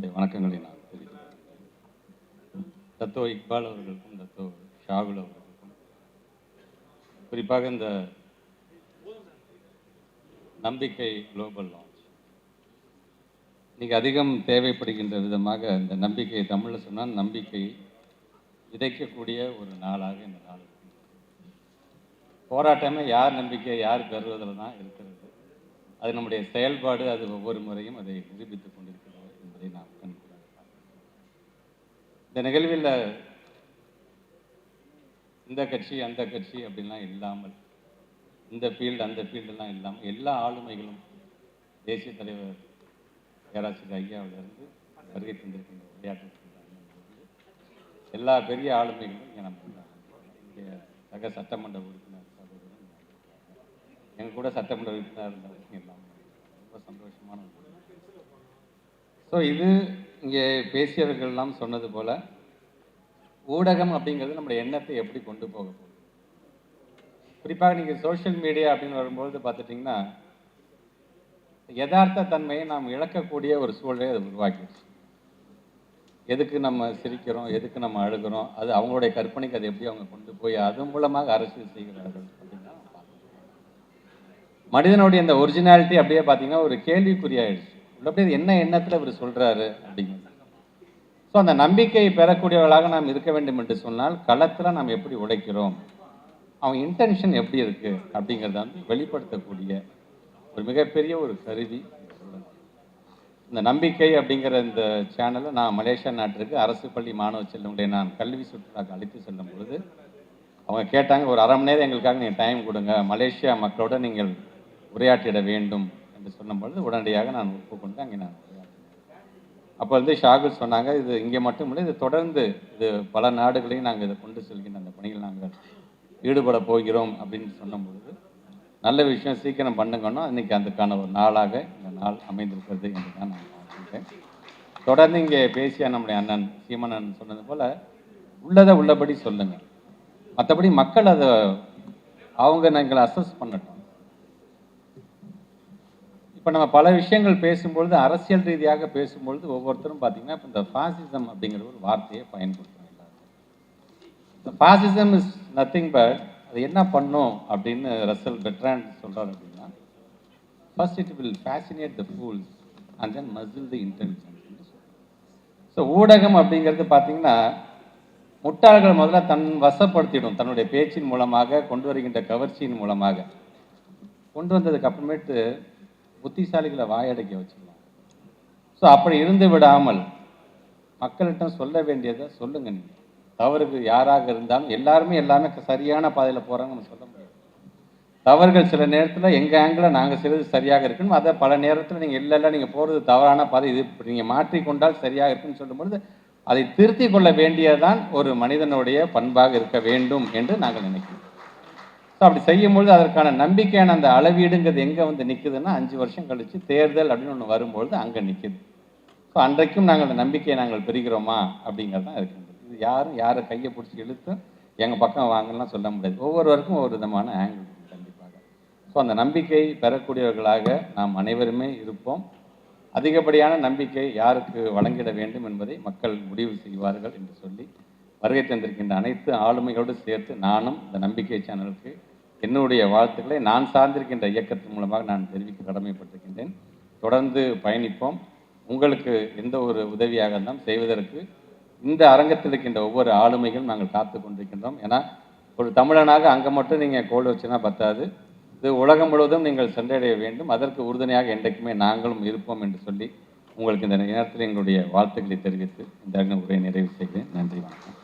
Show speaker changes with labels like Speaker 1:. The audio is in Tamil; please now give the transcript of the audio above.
Speaker 1: என்னுடைய வணக்கங்களை நான் தெரிவிக்கிறேன். தத்தோ இக்பால் அவர்களுக்கும் தத்தோ ஷாகுல் அவர்களுக்கும். குறிப்பாக இந்த நம்பிக்கை குளோபல் லான்ச். இன்னைக்கு அதிகம் தேவைப்படுகின்ற விதமாக இந்த நம்பிக்கை தமிழில் சொன்னால் நம்பிக்கை விதைக்கக்கூடிய ஒரு நாளாக இந்த நாள் போராட்டமே யார் நம்பிக்கை யார் பெறுவதில் தான் இருக்கிறது. அது நம்முடைய செயல்பாடு அது ஒவ்வொரு முறையும் அதை நிரூபித்துக் கொண்டிருக்கிறது என்பதை நாம் இந்த நிகழ்வில் இந்த கட்சி அந்த கட்சி அப்படின்லாம் இல்லாமல் இந்த ஃபீல்டு அந்த ஃபீல்டெல்லாம் இல்லாமல் எல்லா ஆளுமைகளும் தேசிய தலைவர் பேராசிரியர் ஐயாவிலிருந்து வருகை தந்திருக்கின்ற விளையாட்டு எல்லா பெரிய ஆளுமைகளும் இங்கே நம்ம இங்கே சக சட்டமன்ற உறுப்பினர் சகோதரரும் எங்கள் எங்க கூட சட்டமன்ற உறுப்பினர் இருந்தவங்க எல்லாம் ரொம்ப சந்தோஷமான ஸோ இது இங்கே பேசியவர்கள்லாம் சொன்னது போல் ஊடகம் அப்படிங்கிறது நம்முடைய எண்ணத்தை எப்படி கொண்டு போக போகுது? குறிப்பாக நீங்கள் சோஷியல் மீடியா அப்படின்னு வரும்பொழுது பார்த்துட்டிங்கன்னா யதார்த்த தன்மையை நாம் இழக்கக்கூடிய ஒரு சூழலை அது உருவாக்கிடுச்சு. எதுக்கு நம்ம சிரிக்கிறோம் எதுக்கு நம்ம அழுகிறோம் அது அவங்களுடைய கற்பனைக்கு அது எப்படி அவங்க கொண்டு போய் அது மூலமாக அரசியல் செய்கிறார்கள் அப்படின்னா மனிதனுடைய இந்த ஒரிஜினாலிட்டி அப்படியே பார்த்தீங்கன்னா ஒரு கேள்விக்குறியாயிடுச்சு. அப்படியே என்ன எண்ணத்தில் இவர் சொல்கிறாரு அப்படிங்கிறது. ஸோ அந்த நம்பிக்கை பெறக்கூடியவர்களாக நாம் இருக்க வேண்டும் என்று சொன்னால் களத்தில் நாம் எப்படி உழைக்கிறோம் அவன் இன்டென்ஷன் எப்படி இருக்குது அப்படிங்கிறத வந்து வெளிப்படுத்தக்கூடிய ஒரு மிகப்பெரிய ஒரு கருவி இந்த நம்பிக்கை அப்படிங்கிற இந்த சேனலை நான் மலேசியா நாட்டிற்கு அரசு பள்ளி மாணவ செல்வங்களை நான் கல்வி சுற்றுலாக்கு அழைத்து செல்லும் பொழுது அவங்க கேட்டாங்க ஒரு அரை மணி நேரம் எங்களுக்காக நீங்கள் டைம் கொடுங்க. மலேசியா மக்களோட நீங்கள் உரையாற்றிட வேண்டும். என்று சொன்னும் பொழுது உடனடியாக நான் ஒப்புக்கொண்டு அங்கே நான் அப்போ வந்து ஷாகுல் சொன்னாங்க இது இங்கே மட்டும் இல்லை இது தொடர்ந்து இது பல நாடுகளையும் நாங்கள் இதை கொண்டு செல்கின்ற அந்த பணியில் நாங்கள் ஈடுபட போகிறோம் அப்படின்னு சொன்ன பொழுது நல்ல விஷயம் சீக்கிரம் பண்ணுங்கன்னா இன்றைக்கி அதுக்கான ஒரு நாளாக இந்த நாள் அமைந்திருக்கிறது என்று தான் நான் பார்க்கின்றேன் தொடர்ந்து இங்கே பேசிய நம்முடைய அண்ணன் சீமனன் சொன்னது போல் உள்ளதை உள்ளபடி சொல்லுங்கள். மற்றபடி மக்கள் அதை அவங்க நாங்கள் அசஸ் பண்ணட்டும். இப்போ நம்ம பல விஷயங்கள் பேசும்பொழுது அரசியல் ரீதியாக பேசும்பொழுது ஒவ்வொருத்தரும் பார்த்தீங்கன்னா இப்போ இந்த ஃபாசிசம் அப்படிங்கிற ஒரு வார்த்தையை பயன்படுத்துறாங்க இந்த ஃபாசிசம் இஸ் நத்திங் பட் அது என்ன பண்ணும் அப்படின்னு ரசல் பெட்ரான் சொல்கிறார் அப்படின்னா first it will fascinate the fools and then muzzle the intelligence so ஊடகம் அப்படிங்கிறது பார்த்தீங்கன்னா முட்டாள்கள் முதல்ல தன் வசப்படுத்திடும் தன்னுடைய பேச்சின் மூலமாக கொண்டு வருகின்ற கவர்ச்சியின் மூலமாக. கொண்டு வந்ததுக்கு அப்புறமேட்டு புத்திசாலிகளை வாயடைக்க வச்சிடலாம் ஸோ அப்படி இருந்து விடாமல் மக்கள்கிட்ட சொல்ல வேண்டியதை சொல்லுங்க நீங்கள் தவறுக்கு யாராக இருந்தாலும் எல்லாருமே எல்லாமே சரியான பாதையில் போகிறாங்கன்னு நம்ம சொல்ல முடியாது. தவறுகள் சில நேரத்தில் எங்கள் ஆங்கிளில் நாங்கள் செய்வது சரியாக இருக்கணும் அதை பல நேரத்தில் நீங்கள் இல்லை இல்லை நீங்கள் போகிறது தவறான பாதை. இது நீங்கள் மாற்றிக்கொண்டால் சரியாக இருக்குன்னு சொல்லும்பொழுது அதை திருத்தி கொள்ள வேண்டியதுதான் ஒரு மனிதனுடைய பண்பாக இருக்க வேண்டும் என்று நாங்கள் நினைக்கிறோம். ஸோ அப்படி செய்யும்பொழுது அதற்கான நம்பிக்கையான அந்த அளவீடுங்கிறது எங்கே வந்து நிற்குதுன்னா அஞ்சு வருஷம் கழித்து தேர்தல் அப்படின்னு ஒன்று வரும்பொழுது அங்கே நிற்குது ஸோ அன்றைக்கும் நாங்கள் அந்த நம்பிக்கையை நாங்கள் பெறுகிறோமா அப்படிங்கிறது தான் இருக்கின்றது இது யாரும் யாரை கையை பிடிச்சி இழுத்து எங்கள் பக்கம் வாங்கலாம் சொல்ல முடியாது. ஒவ்வொருவருக்கும் ஒவ்வொரு விதமான ஆங்கிள் கண்டிப்பாக. ஸோ அந்த நம்பிக்கை பெறக்கூடியவர்களாக நாம் அனைவருமே இருப்போம். அதிகப்படியான நம்பிக்கை யாருக்கு வழங்கிட வேண்டும் என்பதை மக்கள் முடிவு செய்வார்கள் என்று சொல்லி வருகை தந்திருக்கின்ற அனைத்து ஆளுமைகளோடு சேர்த்து நானும் இந்த நம்பிக்கை சேனலுக்கு என்னுடைய வாழ்த்துக்களை நான் சார்ந்திருக்கின்ற இயக்கத்தின் மூலமாக நான் தெரிவிக்க கடமைப்பட்டிருக்கின்றேன். தொடர்ந்து பயணிப்போம். உங்களுக்கு எந்த ஒரு உதவியாக இருந்தாலும் செய்வதற்கு இந்த அரங்கத்தில் இருக்கின்ற ஒவ்வொரு ஆளுமைகளும் நாங்கள் காத்து கொண்டிருக்கின்றோம். ஏன்னா ஒரு தமிழனாக அங்கே மட்டும் நீங்கள் கோல் வச்சுனா பத்தாது. இது உலகம் முழுவதும் நீங்கள் சென்றடைய வேண்டும். அதற்கு உறுதுணையாக என்றைக்குமே நாங்களும் இருப்போம் என்று சொல்லி உங்களுக்கு இந்த நேரத்தில் எங்களுடைய வாழ்த்துக்களை தெரிவித்து இந்த உரையை நிறைவு செய்கிறேன். நன்றி வணக்கம்.